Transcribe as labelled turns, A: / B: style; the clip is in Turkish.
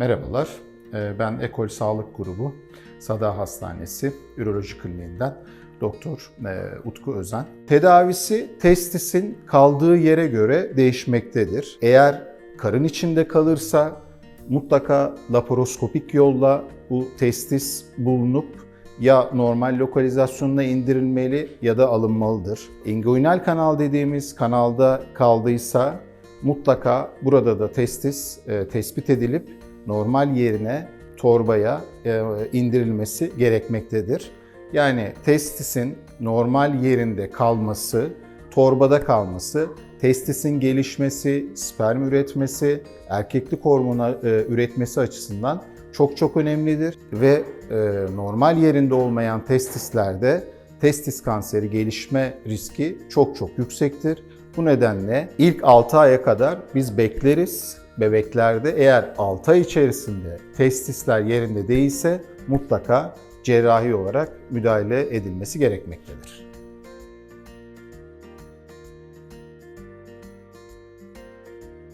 A: Merhabalar, Ee, ben Ekol Sağlık Grubu Sada Hastanesi Üroloji Kliniğinden Doktor e, Utku Özen. Tedavisi testisin kaldığı yere göre değişmektedir. Eğer karın içinde kalırsa mutlaka laparoskopik yolla bu testis bulunup ya normal lokalizasyonuna indirilmeli ya da alınmalıdır. Inguinal kanal dediğimiz kanalda kaldıysa mutlaka burada da testis e, tespit edilip normal yerine torbaya e, indirilmesi gerekmektedir. Yani testisin normal yerinde kalması, torbada kalması, testisin gelişmesi, sperm üretmesi, erkeklik hormonu e, üretmesi açısından çok çok önemlidir ve e, normal yerinde olmayan testislerde testis kanseri gelişme riski çok çok yüksektir. Bu nedenle ilk 6 aya kadar biz bekleriz. Bebeklerde eğer 6 ay içerisinde testisler yerinde değilse mutlaka cerrahi olarak müdahale edilmesi gerekmektedir.